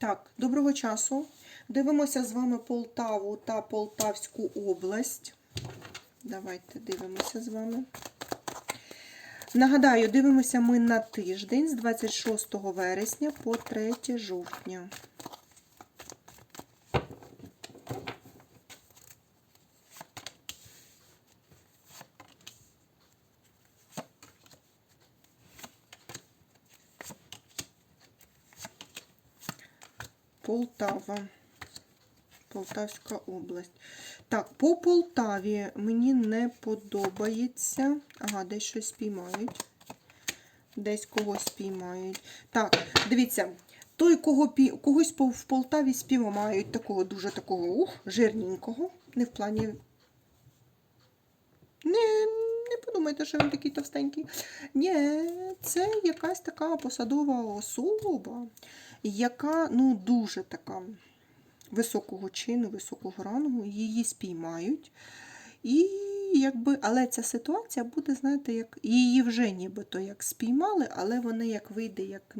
Так, доброго часу. Дивимося з вами Полтаву та Полтавську область. Давайте дивимося з вами. Нагадаю, дивимося ми на тиждень з 26 вересня по 3 жовтня. Полтава. Полтавська область. Так, по Полтаві мені не подобається. Ага, десь щось спіймають. Десь когось спіймають. Так, дивіться, той, кого когось в Полтаві спіймають такого дуже такого ух, жирненького. Не в плані. Не, не подумайте, що він такий товстенький. Ні, це якась така посадова особа, яка ну, дуже така високого чину, високого рангу, її спіймають. І якби, але ця ситуація буде, знаєте, як її вже нібито як спіймали, але вона як вийде, як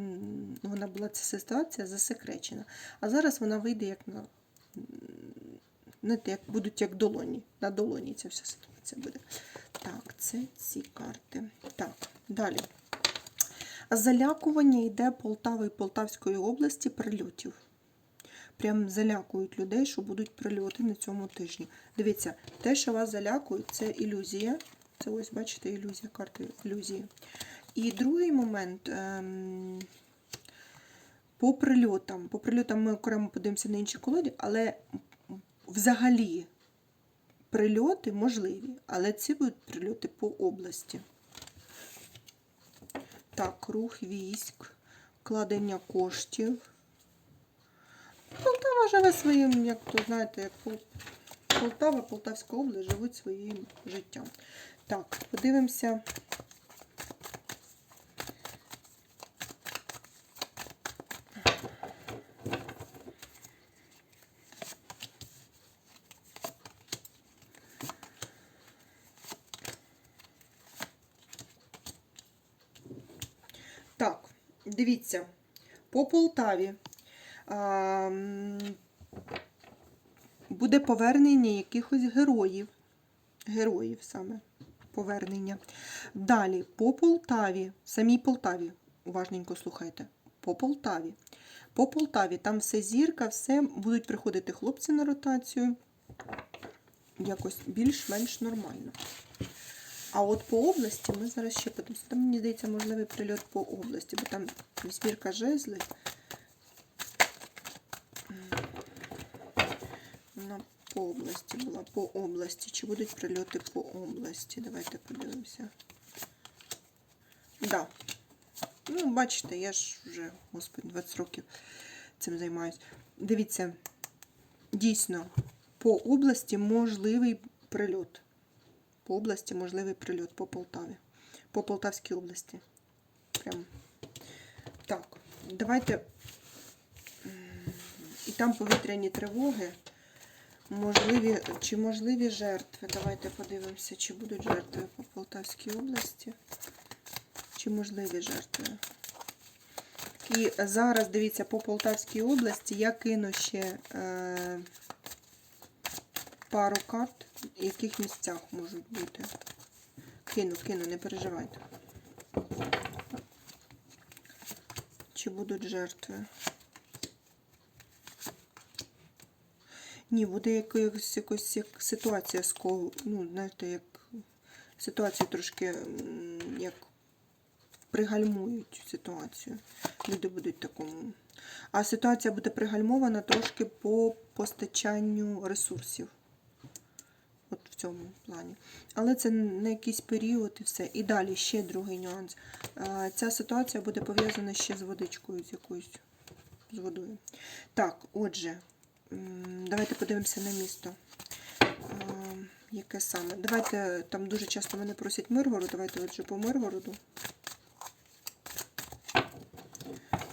вона була ця ситуація засекречена. А зараз вона вийде як на знаєте, як будуть як долоні. На долоні ця вся ситуація буде. Так, це ці карти. Так, далі. Залякування йде Полтави і Полтавської області прильотів. Прям залякують людей, що будуть прильоти на цьому тижні. Дивіться, те, що вас залякують, це ілюзія. Це ось, бачите, ілюзія, карти ілюзії. І другий момент. Ем, по прильотам. По прильотам ми окремо подивимося на інші колоді, але взагалі прильоти можливі, але ці будуть прильоти по області. Так, рух військ, вкладення коштів. Полтава живе своїм, як то знаєте, як Полтава, Полтавська область живуть своїм життям. Так, подивимося. Так, дивіться, по Полтаві буде повернення якихось героїв. Героїв саме повернення. Далі, по Полтаві, самій Полтаві, уважненько слухайте, по Полтаві. По Полтаві там все зірка, все будуть приходити хлопці на ротацію. Якось більш-менш нормально. А от по області ми зараз ще подивимося. Там, мені здається, можливий прильот по області, бо там вісьмірка жезли. Вона по області була, по області. Чи будуть прильоти по області? Давайте подивимося. Да. Ну, бачите, я ж вже, господи, 20 років цим займаюсь. Дивіться, дійсно, по області можливий прильот по області можливий прильот по Полтаві. По Полтавській області. Прям. Так, давайте. І там повітряні тривоги. Можливі, чи можливі жертви? Давайте подивимося, чи будуть жертви по Полтавській області. Чи можливі жертви? І зараз, дивіться, по Полтавській області я кину ще е, пару карт, в яких місцях можуть бути. Кину, кину, не переживайте. Чи будуть жертви? Ні, буде якось, якось як ситуація з кол- ну, знаєте, як ситуацію трошки як пригальмують ситуацію. Люди будуть такому. А ситуація буде пригальмована трошки по постачанню ресурсів. В цьому плані. Але це на якийсь період і все. І далі ще другий нюанс. Е, Ця ситуація буде пов'язана ще з водичкою, з якоюсь з водою. Так, отже, давайте подивимося на місто. Е, Яке саме? Давайте, там дуже часто мене просять Миргород, давайте отже по Миргороду.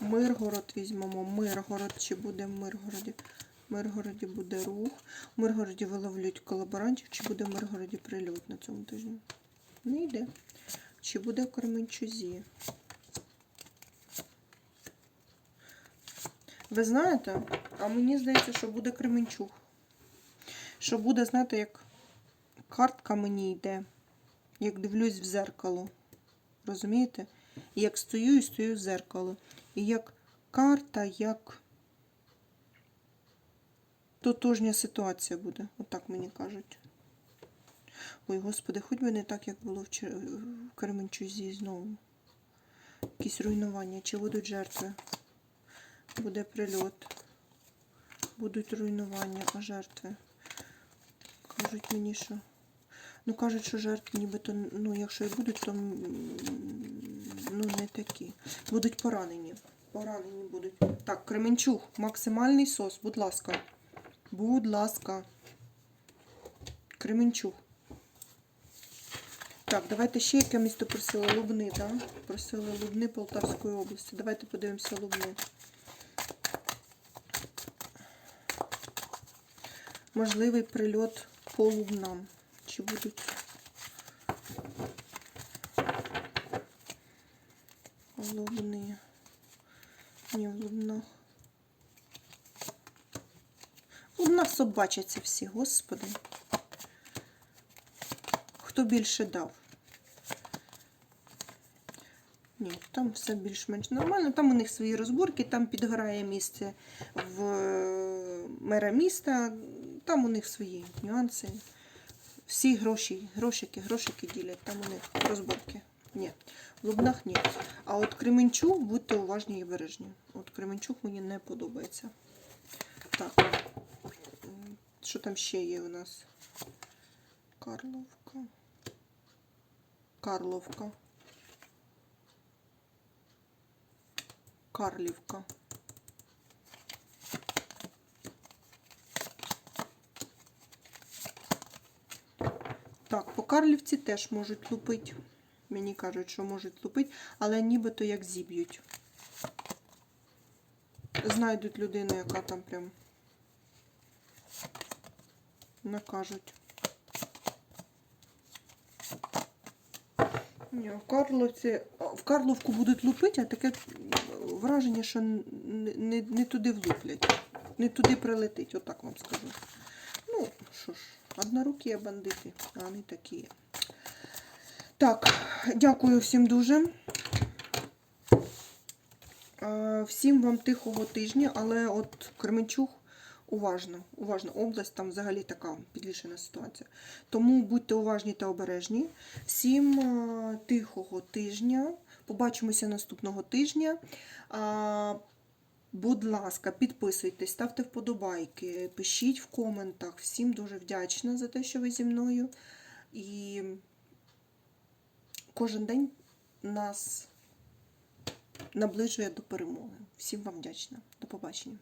Миргород візьмемо. Миргород, чи буде в Миргороді? В Миргороді буде рух. В Миргороді виловлюють колаборантів, чи буде в Миргороді прильот на цьому тижні? Не йде. Чи буде в Кременчузі? Ви знаєте, а мені здається, що буде Кременчуг. Що буде, знаєте, як картка мені йде, як дивлюсь в зеркало. Розумієте? І як стою і стою в зеркало. І як карта, як тотожня ситуація буде. Отак мені кажуть. Ой, господи, хоч би не так, як було в, Чер... в Кременчузі знову. Якісь руйнування, чи будуть жертви. Буде прильот. Будуть руйнування, а жертви. Кажуть мені, що. Ну, кажуть, що жертви нібито, ну, якщо і будуть, то ну, не такі. Будуть поранені. Поранені будуть. Так, Кременчуг, максимальний сос, будь ласка. Будь ласка. Кременчуг. Так, давайте ще яке місто просили Лубни, так? Просили Лубни Полтавської області. Давайте подивимося Лубни. Можливий прильот по Лубнам. Чи будуть Лубни? Ні, в В Лубнах собачаться всі, господи. Хто більше дав? Ні, там все більш-менш нормально. Там у них свої розборки, там підгорає місце в е, мера міста, там у них свої нюанси. Всі гроші, грошики, грошики ділять, там у них розборки. Ні, в Лубнах ні. А от Кременчуг, будьте уважні і бережні. От Кременчуг мені не подобається. Так. Що там ще є у нас? Карловка. Карловка. Карлівка. Так, по Карлівці теж можуть лупити. Мені кажуть, що можуть лупити, але нібито як зіб'ють. Знайдуть людину, яка там прям накажуть. Ні, в Карловці, в Карловку будуть лупити, а таке враження, що н- не, не туди влуплять, не туди прилетить, отак вам скажу. Ну, що ж, однорукі бандити, а вони такі. Так, дякую всім дуже. Всім вам тихого тижня, але от Кременчуг уважно, уважно. Область там взагалі така підвішена ситуація. Тому будьте уважні та обережні. Всім е, тихого тижня. Побачимося наступного тижня. Будь ласка, підписуйтесь, ставте вподобайки, пишіть в коментах. Всім дуже вдячна за те, що ви зі мною. І кожен день нас наближує до перемоги. Всім вам вдячна. До побачення.